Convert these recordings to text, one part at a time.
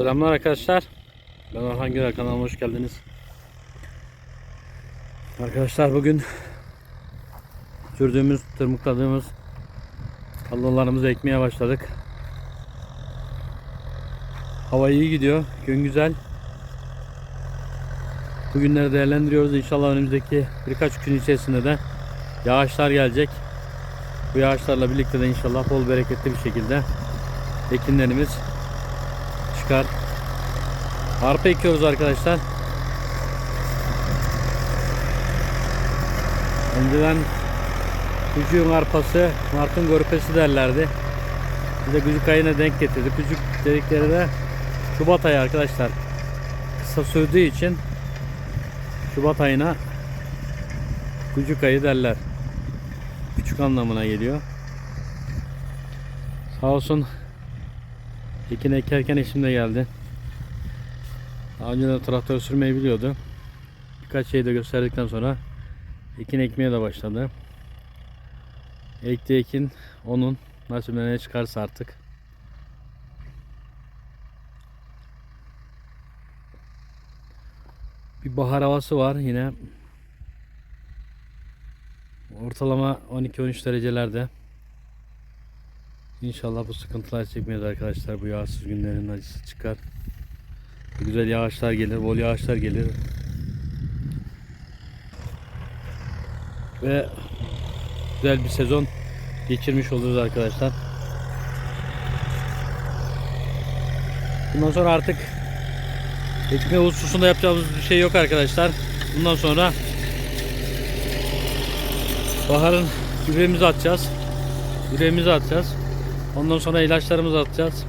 Selamlar arkadaşlar. Ben Orhan Güler kanalıma hoş geldiniz. Arkadaşlar bugün sürdüğümüz, tırmıkladığımız hallalarımızı ekmeye başladık. Hava iyi gidiyor. Gün güzel. Bugünleri değerlendiriyoruz. İnşallah önümüzdeki birkaç gün içerisinde de yağışlar gelecek. Bu yağışlarla birlikte de inşallah bol bereketli bir şekilde ekinlerimiz çıkar. Arpa ekiyoruz arkadaşlar. Önceden Gücüğün arpası, Mart'ın görpesi derlerdi. Biz de gücük ayına denk getirdik. Gücük dedikleri de Şubat ayı arkadaşlar. Kısa sürdüğü için Şubat ayına Gücük ayı derler. Küçük anlamına geliyor. Sağ olsun Ekin ekerken eşim de geldi. Daha önce de traktör sürmeyi biliyordu. Birkaç şeyi de gösterdikten sonra ekin ekmeye de başladı. Ekti ekin onun nasibine ne çıkarsa artık. Bir bahar havası var yine. Ortalama 12-13 derecelerde. İnşallah bu sıkıntılar çekmeyiz arkadaşlar. Bu yağsız günlerin acısı çıkar. Güzel yağışlar gelir, bol yağışlar gelir. Ve güzel bir sezon geçirmiş oluruz arkadaşlar. Bundan sonra artık ekme hususunda yapacağımız bir şey yok arkadaşlar. Bundan sonra baharın gübremizi atacağız. Gübremizi atacağız. Ondan sonra ilaçlarımızı atacağız.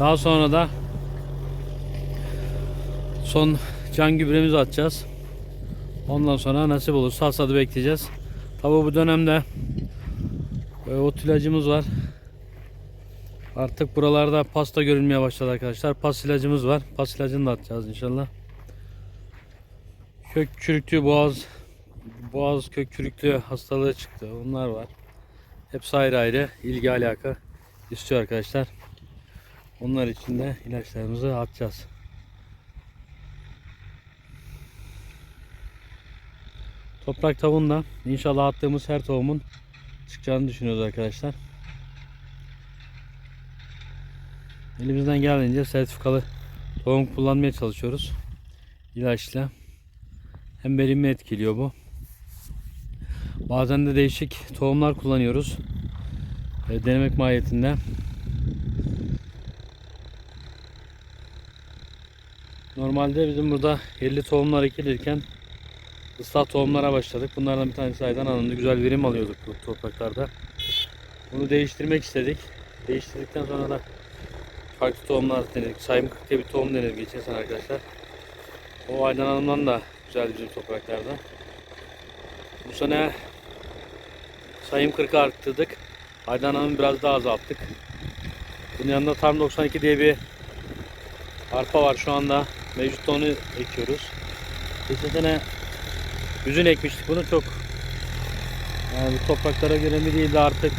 Daha sonra da son can gübremizi atacağız. Ondan sonra nasip olursa hasadı bekleyeceğiz. Tabi bu dönemde e, ot ilacımız var. Artık buralarda pasta görünmeye başladı arkadaşlar. Pas ilacımız var. Pas ilacını da atacağız inşallah. Kök çürüklüğü boğaz boğaz kök çürüklüğü hastalığı çıktı. Onlar var. Hepsi ayrı ayrı ilgi alaka istiyor arkadaşlar. Onlar için de ilaçlarımızı atacağız. Toprak tavuğunda inşallah attığımız her tohumun çıkacağını düşünüyoruz arkadaşlar. Elimizden geldiğince sertifikalı tohum kullanmaya çalışıyoruz. İlaçla. Hem verimi etkiliyor bu. Bazen de değişik tohumlar kullanıyoruz. E, denemek mahiyetinde. Normalde bizim burada 50 tohumlar ekilirken ıslah tohumlara başladık. Bunlardan bir tanesi aydan alındı. Güzel verim alıyorduk bu topraklarda. Bunu değiştirmek istedik. Değiştirdikten sonra da farklı tohumlar denedik. Sayım 40 diye bir tohum denedik geçen sene arkadaşlar. O aydan alımdan da güzel bizim topraklarda. Bu sene sayım 40'a arttırdık. Aydan alımı biraz daha azalttık. Bunun yanında Tarım 92 diye bir arpa var şu anda. Mevcut onu ekiyoruz. Geçen sene üzün ekmiştik bunu çok yani bu topraklara göre mi değil de artık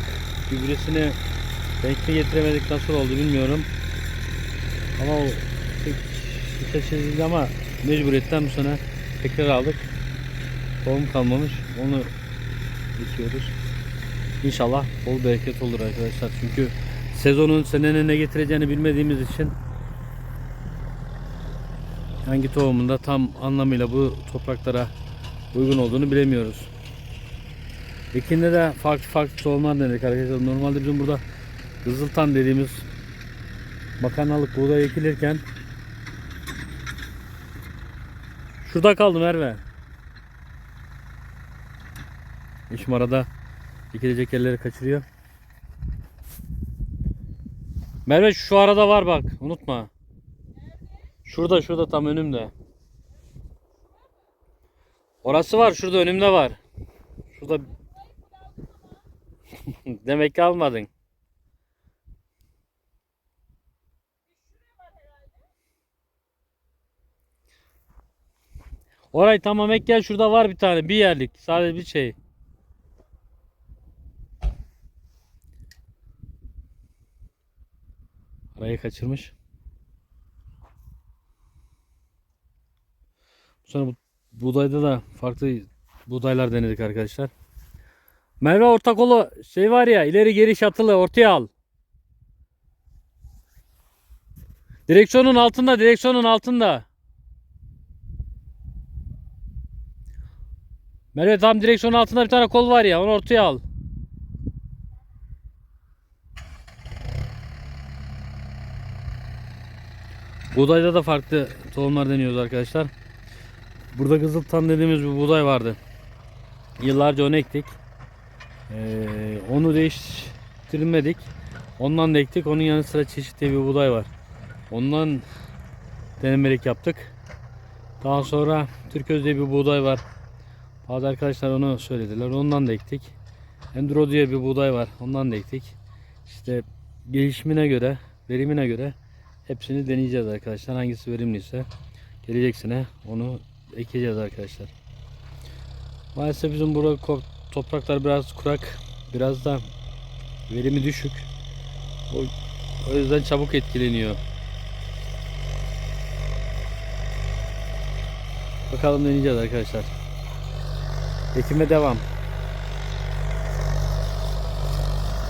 gübresini denk mi getiremedik nasıl oldu bilmiyorum. Ama o pek seçildi ama mecburiyetten bu sene tekrar aldık. Tohum kalmamış. Onu ekiyoruz. İnşallah bol bereket olur arkadaşlar. Çünkü sezonun senenin ne getireceğini bilmediğimiz için hangi tohumunda tam anlamıyla bu topraklara uygun olduğunu bilemiyoruz. Ekinde de farklı farklı tohumlar denedik arkadaşlar. Normalde bizim burada Kızıltan dediğimiz makarnalık buğday ekilirken Şurada kaldı Merve. İşim arada ekilecek yerleri kaçırıyor. Merve şu arada var bak unutma. Şurada şurada tam önümde. Orası var şurada önümde var. Şurada Demek ki almadın. Oray tamam ek gel şurada var bir tane bir yerlik sadece bir şey. Arayı kaçırmış. Sonra bu, buğdayda da farklı buğdaylar denedik arkadaşlar. Merve Ortakoğlu şey var ya ileri geri şatılı ortaya al. Direksiyonun altında direksiyonun altında. Merve tam direksiyonun altında bir tane kol var ya onu ortaya al. Buğdayda da farklı tohumlar deniyoruz arkadaşlar. Burada kızıltan dediğimiz bir buğday vardı. Yıllarca onu ektik. Ee, onu değiştirmedik. Ondan da ektik. Onun yanı sıra çeşitli bir buğday var. Ondan denemelik yaptık. Daha sonra Türköz diye bir buğday var. Bazı arkadaşlar onu söylediler. Ondan da ektik. Enduro diye bir buğday var. Ondan da ektik. İşte gelişimine göre, verimine göre hepsini deneyeceğiz arkadaşlar. Hangisi verimliyse gelecek sene onu ekeceğiz arkadaşlar. Maalesef bizim burada topraklar biraz kurak, biraz da verimi düşük. O, o yüzden çabuk etkileniyor. Bakalım deneyeceğiz arkadaşlar. Ekime devam.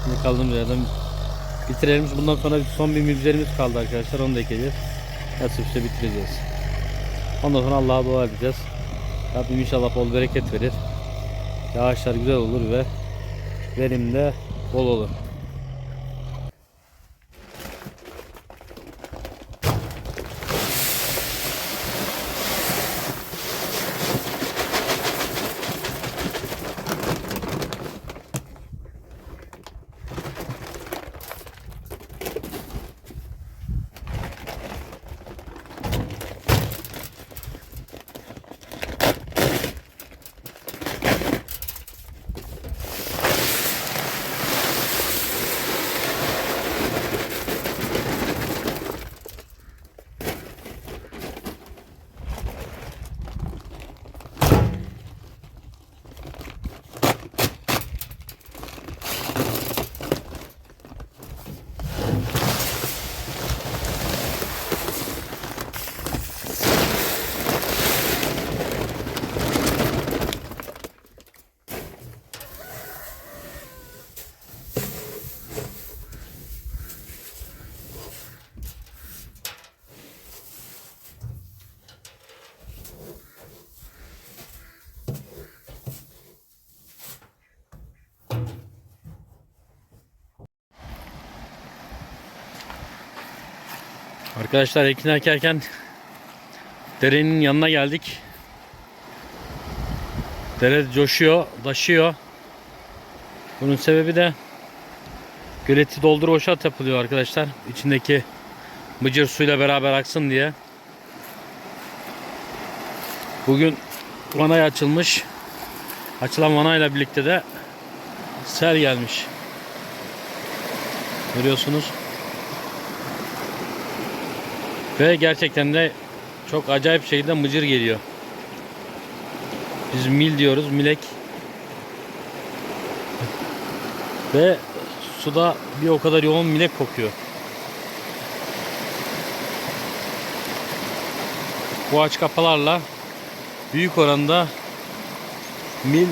Şimdi kaldığımız yerden bitirelim. Bundan sonra son bir mübzerimiz kaldı arkadaşlar. Onu da ekeceğiz. Nasipse bitireceğiz. Ondan sonra Allah'a dua edeceğiz. Rabbim inşallah bol bereket verir. Yağışlar güzel olur ve verim de bol olur. Arkadaşlar ekin ekerken derenin yanına geldik. Dere coşuyor, taşıyor. Bunun sebebi de göleti doldur boşalt yapılıyor arkadaşlar. İçindeki mıcır suyla beraber aksın diye. Bugün vanay açılmış. Açılan vanayla birlikte de sel gelmiş. Görüyorsunuz. Ve gerçekten de çok acayip şekilde mıcır geliyor. Biz mil diyoruz, milek. Ve suda bir o kadar yoğun milek kokuyor. Bu aç kapalarla büyük oranda mil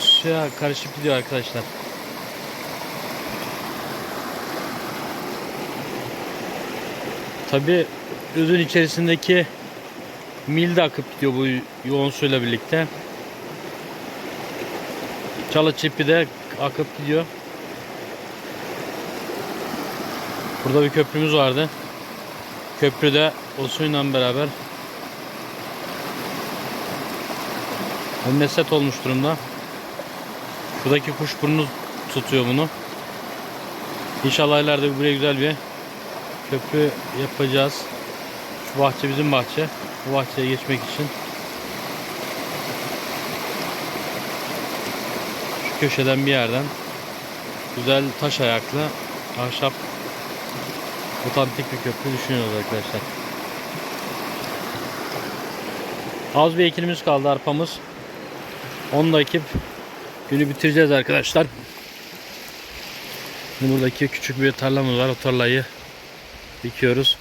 suya karışıp gidiyor arkadaşlar. Tabi özün içerisindeki mil de akıp gidiyor bu yoğun suyla birlikte. Çalı çipi de akıp gidiyor. Burada bir köprümüz vardı. Köprü de o suyla beraber Messet olmuş durumda. Şuradaki kuşburnu tutuyor bunu. İnşallah ileride buraya güzel bir köprü yapacağız. Şu bahçe bizim bahçe. Bu bahçeye geçmek için. Şu köşeden bir yerden güzel taş ayaklı ahşap otantik bir köprü düşünüyoruz arkadaşlar. Az bir ekinimiz kaldı arpamız. Onu da ekip günü bitireceğiz arkadaşlar. Buradaki küçük bir tarlamız var. O tarlayı dikiyoruz.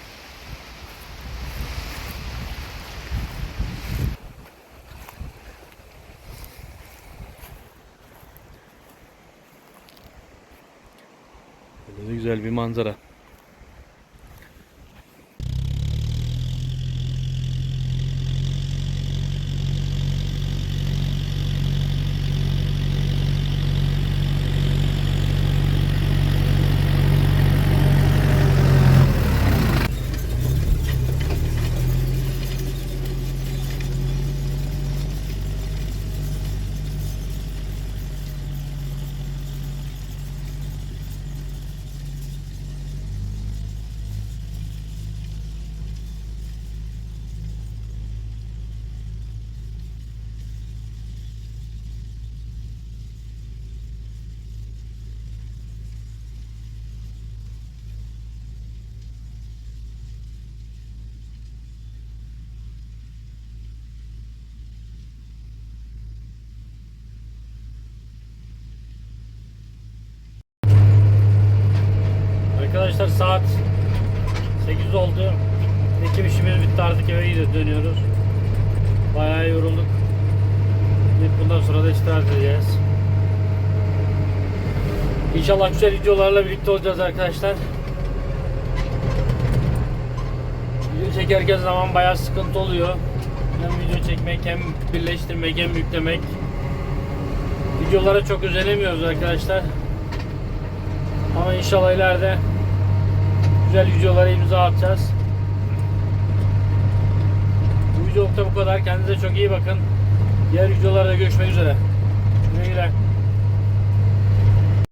Böyle de güzel bir manzara. Arkadaşlar saat 8 oldu. Ekip işimiz bitti artık eve gidiyoruz, dönüyoruz. Bayağı yorulduk. Bundan sonra da istirahat edeceğiz. İnşallah güzel videolarla birlikte olacağız arkadaşlar. Video çekerken zaman bayağı sıkıntı oluyor. Hem video çekmek hem birleştirmek hem yüklemek. Videolara çok özenemiyoruz arkadaşlar. Ama inşallah ileride güzel videolara imza atacağız. Bu videolukta bu kadar. Kendinize çok iyi bakın. Diğer videolarda görüşmek üzere. Güle güle.